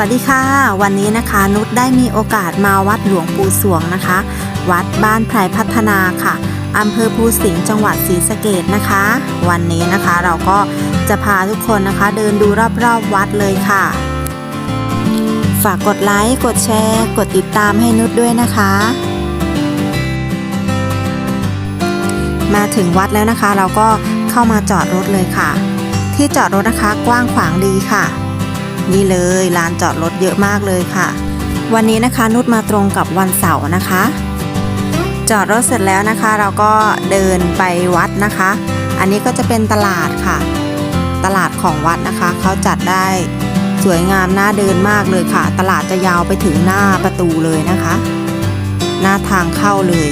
วัสดีค่ะ วันนี้นะคะนุชได้มีโอกาสมาวัดหลวงปู่สวงนะคะ วัดบ้านไพรพัฒนาค่ะอำเภอภูสิงห์จังหวัดศรีสะเกดนะคะ วันนี้นะคะเราก็จะพาทุกคนนะคะ เดินดูรอบๆวัดเลยค่ะ ฝากกดไลค์กดแชร์ กดติดตามให้นุชด้วยนะคะ มาถึงวัดแล้วนะคะ เราก็เข้ามาจอดรถเลยค่ะ ที่จอดรถนะคะกว้างขวางดีค่ะ นี่เลยลานจอดรถเยอะมากเลยค่ะ วันนี้นะคะนุชมาตรงกับวันเสาร์นะคะ จอดรถเสร็จแล้วนะคะ เราก็เดินไปวัดนะคะ อันนี้ก็จะเป็นตลาดค่ะ ตลาดของวัดนะคะเขาจัดได้สวยงามน่าเดินมากเลยค่ะ ตลาดจะยาวไปถึงหน้าประตูเลยนะคะ หน้าทางเข้าเลย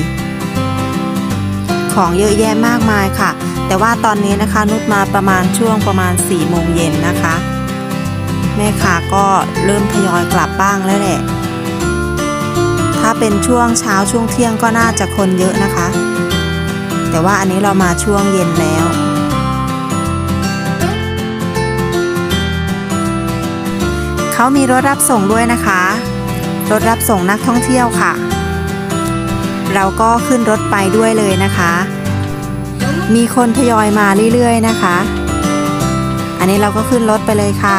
ของเยอะแยะมากมายค่ะ แต่ว่าตอนนี้นะคะนุชมาประมาณช่วงประมาณ4โมงเย็นนะคะ แม่ค้าก็เริ่มทยอยกลับบ้างแล้วแหละ ถ้าเป็นช่วงเช้าช่วงเที่ยงก็น่าจะคนเยอะนะคะ แต่ว่าอันนี้เรามาช่วงเย็นแล้วเขามีรถรับส่งด้วยนะคะ รถรับส่งนักท่องเที่ยวค่ะ เราก็ขึ้นรถไปด้วยเลยนะคะ มีคนทยอยมาเรื่อยๆนะคะ อันนี้เราก็ขึ้นรถไปเลยค่ะ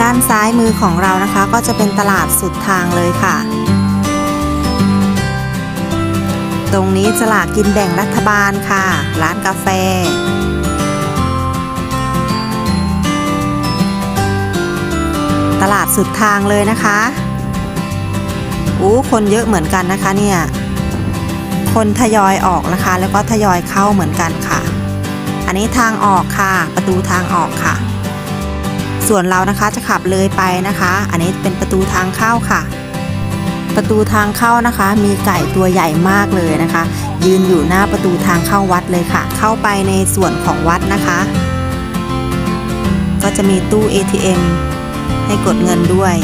ด้านซ้ายมือของเรานะคะ ก็จะเป็นตลาดสุดทางเลยค่ะ ตรงนี้สลากกินแบ่งรัฐบาลค่ะ ร้านกาแฟ ตลาดสุดทางเลยนะคะอู้คนเยอะเหมือนกันนะคะเนี่ย คนทยอยออกนะคะ แล้วก็ทยอยเข้าเหมือนกันค่ะ อันนี้ทางออกค่ะ ประตูทางออกค่ะ ส่วนเรานะคะจะขับเลยไปนะคะ อันนี้เป็นประตูทางเข้าค่ะ ประตูทางเข้านะคะ มีไก่ตัวใหญ่มากเลยนะคะ ยืนอยู่หน้าประตูทางเข้าวัดเลยค่ะ เข้าไปในส่วนของวัดนะคะ ก็จะมีตู้ ATM ให้กดเงินด้วย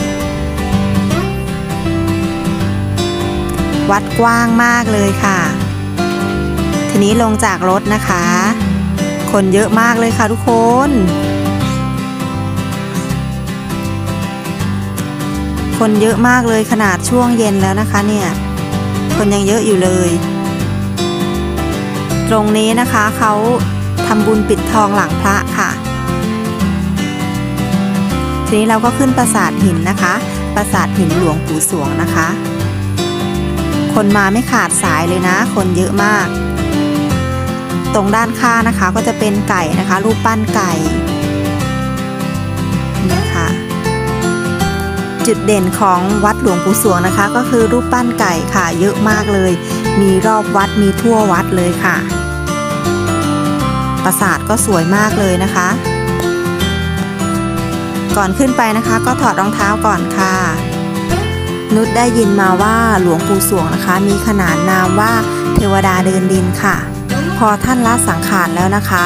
วัดกว้างมากเลยค่ะ ทีนี้ลงจากรถนะคะ คนเยอะมากเลยค่ะทุกคน คนเยอะมากเลยขนาดช่วงเย็นแล้วนะคะเนี่ย คนยังเยอะอยู่เลย ตรงนี้นะคะเขาทำบุญปิดทองหลังพระค่ะ ทีนี้เราก็ขึ้นปราสาทหินนะคะ ปราสาทหินหลวงปู่สวงนะคะ คนมาไม่ขาดสายเลยนะ คนเยอะมาก ตรงด้านข้างนะคะก็จะเป็นไก่นะคะ รูปปั้นไก่ จุดเด่นของวัดหลวงปู่สวงนะคะ ก็คือรูปปั้นไก่ค่ะ เยอะมากเลย มีรอบวัดมีทั่ววัดเลยค่ะ ปราสาทก็สวยมากเลยนะคะ ก่อนขึ้นไปนะคะก็ถอดรองเท้าก่อนค่ะ นุชได้ยินมาว่าหลวงปู่สวงนะคะ มีขนานนามว่าเทวดาเดินดินค่ะ พอท่านละสังขารแล้วนะคะ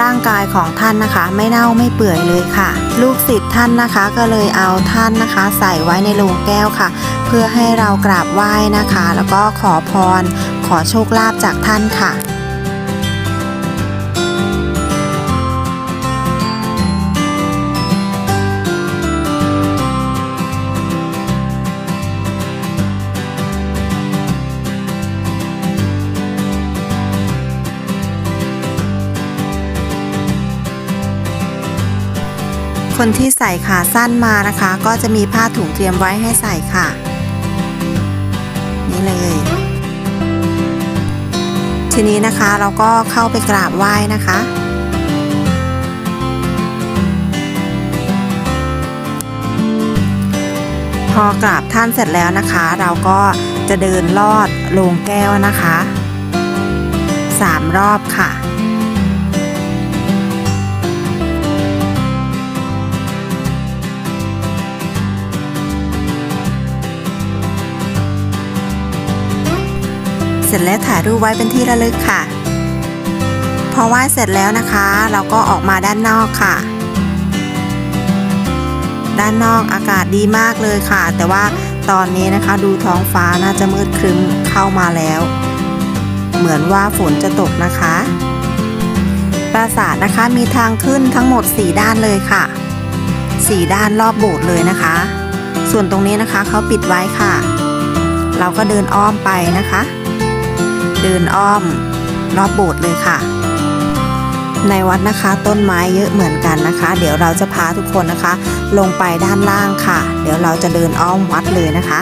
ร่างกายของท่านนะคะ ไม่เน่าไม่เปื่อยเลยค่ะ ลูกศิษย์ท่านนะคะก็เลยเอาท่านนะคะ ใส่ไว้ในโลงแก้วค่ะ เพื่อให้เรากราบไหว้นะคะ แล้วก็ขอพร ขอโชคลาภจากท่านค่ะ คนที่ใส่ขาสั้นมานะคะ ก็จะมีผ้าถุงเตรียมไว้ให้ใส่ค่ะ นี่เลย ทีนี้นะคะเราก็เข้าไปกราบไหว้นะคะพอกราบท่านเสร็จแล้วนะคะ เราก็จะเดินลอดโลงแก้วนะคะสามรอบค่ะ ร็จแล้วถ่ายรูปไว้เป็นที่ระลึกค่ะ พอไหว้เสร็จแล้วนะคะ เราก็ออกมาด้านนอกค่ะ ด้านนอกอากาศดีมากเลยค่ะ แต่ว่าตอนนี้นะคะดูท้องฟ้าน่าจะมืดครึ้มเข้ามาแล้ว เหมือนว่าฝนจะตกนะคะ ปราสาทนะคะมีทางขึ้นทั้งหมด 4 ด้านเลยค่ะสี่ด้านรอบโบสถ์เลยนะคะ ส่วนตรงนี้นะคะเขาปิดไว้ค่ะ เราก็เดินอ้อมไปนะคะ เดินอ้อม รอบโบสถ์เลยค่ะ ในวัดนะคะต้นไม้เยอะเหมือนกันนะคะ เดี๋ยวเราจะพาทุกคนนะคะ ลงไปด้านล่างค่ะ เดี๋ยวเราจะเดินอ้อมวัดเลยนะคะ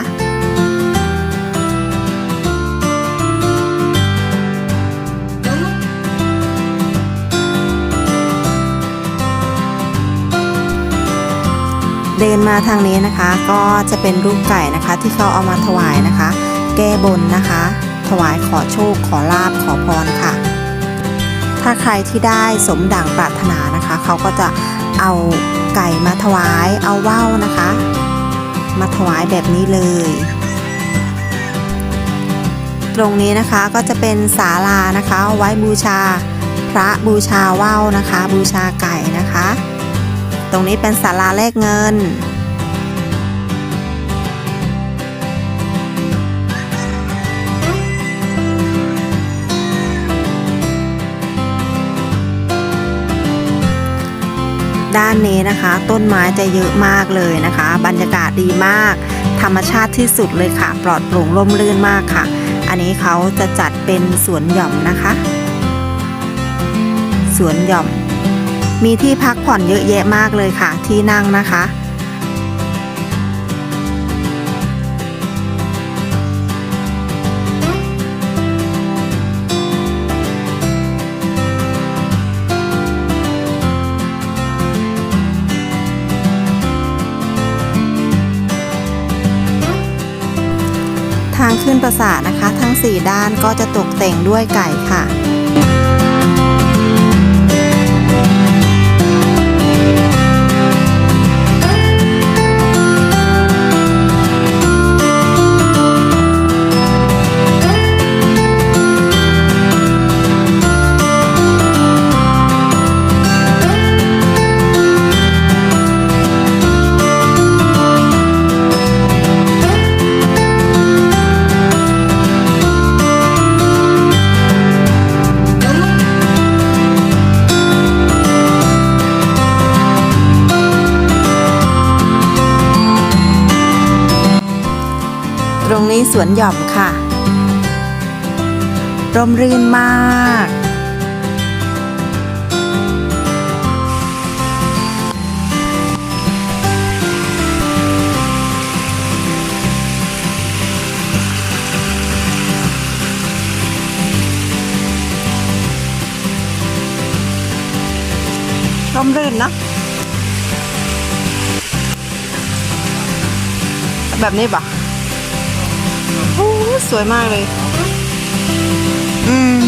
เดินมาทางนี้นะคะก็จะเป็นรูปไก่นะคะที่เขาเอามาถวายนะคะ แก้บนนะคะ ถวายขอโชค ขอลาบขอพรค่ะ ถ้าใครที่ได้สมดังปรารถนานะคะ เขาก็จะเอาไก่มาถวายเอาว่าวนะคะ มาถวายแบบนี้เลย ตรงนี้นะคะก็จะเป็นศาลานะคะ ไว้บูชาพระบูชาว่าวนะคะ บูชาไก่นะคะ ตรงนี้เป็นศาลาแลกเงิน ด้านนี้นะคะ ต้นไม้จะเยอะมากเลยนะคะ บรรยากาศดีมาก ธรรมชาติที่สุดเลยค่ะ ปลอดโปร่งร่มรื่นมากค่ะ อันนี้เขาจะจัดเป็นสวนหย่อมนะคะ สวนหย่อม มีที่พักผ่อนเยอะแยะมากเลยค่ะ ที่นั่งนะคะางขึ้นปราสาทนะคะ ทั้ง 4 ด้านก็จะตกแต่งด้วยไก่ค่ะ วนหย่อมค่ะ ร่มรื่นมาก ร่มรื่นเนอะแบบนี้ปะ สวยมากเลย อืม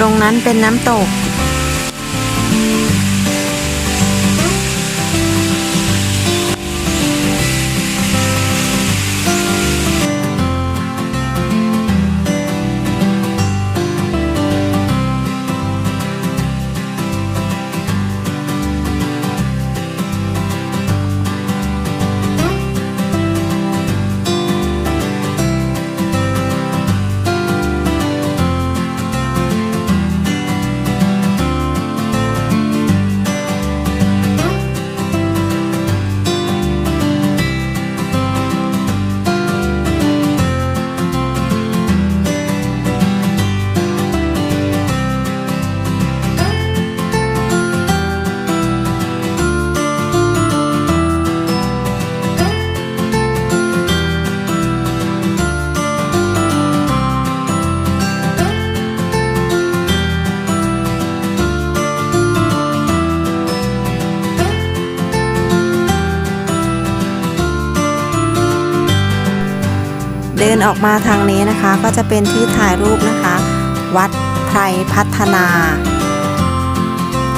ตรงนั้นเป็นน้ำตก ออกมาทางนี้นะคะ ก็จะเป็นที่ถ่ายรูปนะคะ วัดไพรพัฒนา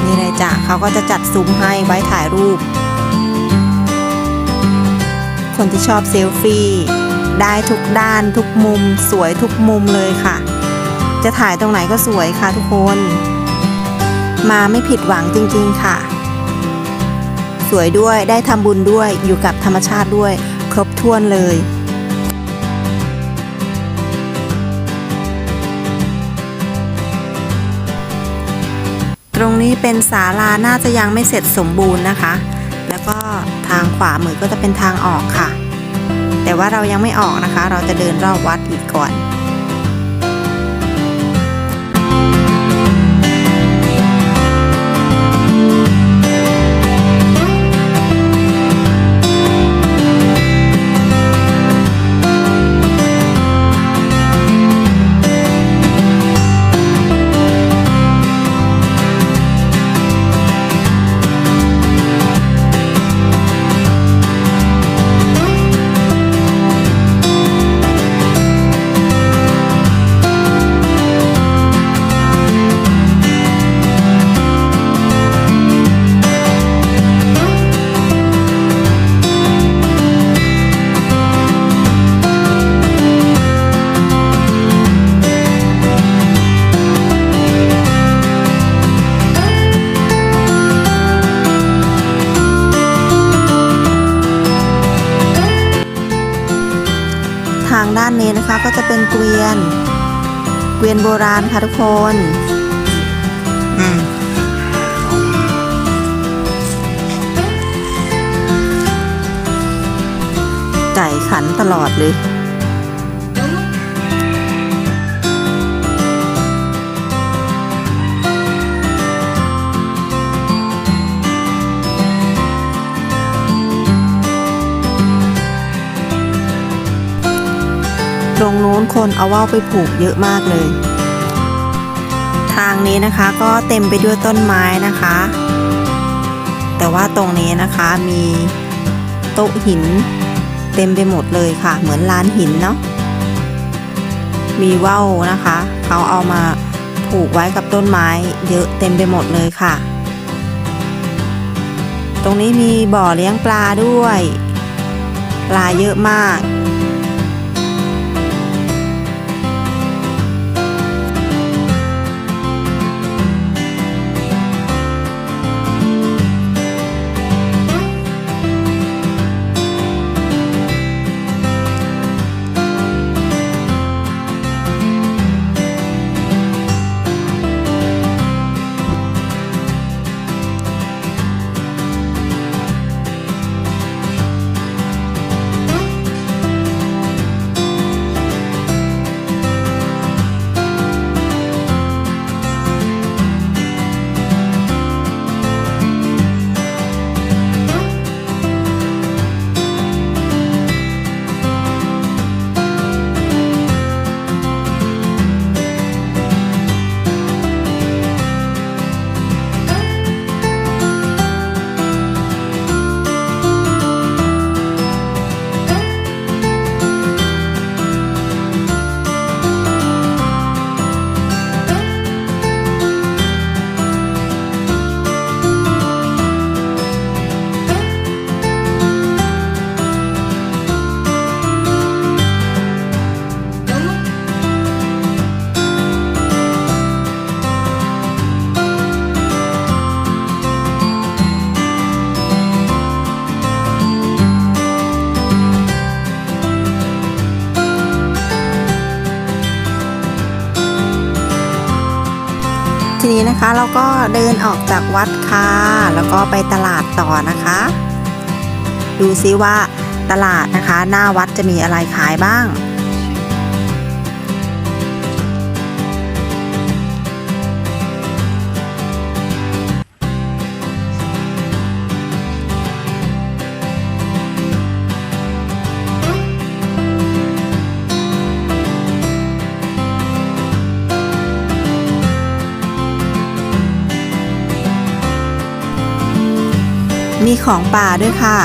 นี่เลยจ้ะเขาก็จะจัดซุ้มให้ไว้ถ่ายรูป คนที่ชอบเซลฟี่ ได้ทุกด้านทุกมุม สวยทุกมุมเลยค่ะ จะถ่ายตรงไหนก็สวยค่ะทุกคน มาไม่ผิดหวังจริงๆค่ะ สวยด้วยได้ทำบุญด้วยอยู่กับธรรมชาติด้วย ครบถ้วนเลย ตรงนี้เป็นศาลาน่าจะยังไม่เสร็จสมบูรณ์นะคะ แล้วก็ทางขวามือก็จะเป็นทางออกค่ะ แต่ว่าเรายังไม่ออกนะคะ เราจะเดินรอบวัดอีกก่อนานนี้นะคะก็จะเป็นเกวียน เกวียนโบราณค่ะทุกคนไก่ขันตลอดเลย ตรงนู้นคนเอาว่าวไปผูกเยอะมากเลย ทางนี้นะคะก็เต็มไปด้วยต้นไม้นะคะ แต่ว่าตรงนี้นะคะมีโต๊ะหิน เต็มไปหมดเลยค่ะ เหมือนลานหินเนาะมีว่าวนะคะเขาเอามาผูกไว้กับต้นไม้ เยอะเต็มไปหมดเลยค่ะ ตรงนี้มีบ่อเลี้ยงปลาด้วย ปลาเยอะมาก นะคะเราก็เดินออกจากวัดค่ะ แล้วก็ไปตลาดต่อนะคะ ดูซิว่าตลาดนะคะ หน้าวัดจะมีอะไรขายบ้าง ของป่าด้วยค่ะ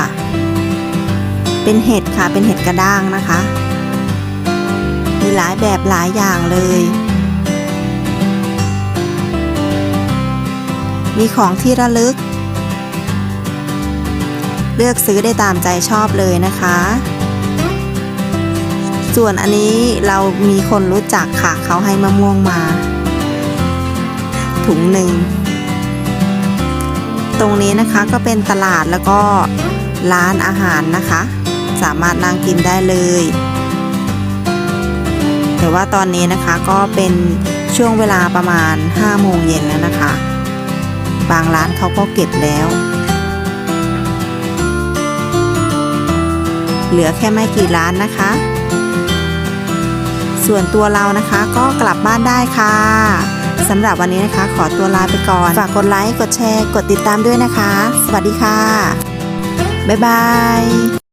เป็นเห็ดค่ะเป็นเห็ดกระด้างนะคะ มีหลายแบบหลายอย่างเลย มีของที่ระลึก เลือกซื้อได้ตามใจชอบเลยนะคะ ส่วนอันนี้เรามีคนรู้จักค่ะ เขาให้มะม่วงมา ถุงหนึ่ง ตรงนี้นะคะก็เป็นตลาดแล้วก็ร้านอาหารนะคะ สามารถนั่งกินได้เลย แต่ว่าตอนนี้นะคะก็เป็นช่วงเวลาประมาณ 5 โมงเย็นแล้วนะคะ บางร้านเขาก็เก็บแล้ว เหลือแค่ไม่กี่ร้านนะคะ ส่วนตัวเรานะคะก็กลับบ้านได้ค่ะ สำหรับวันนี้นะคะ ขอตัวลาไปก่อน ฝากกดไลค์ กดแชร์ กดติดตามด้วยนะคะ สวัสดีค่ะ บ๊ายบาย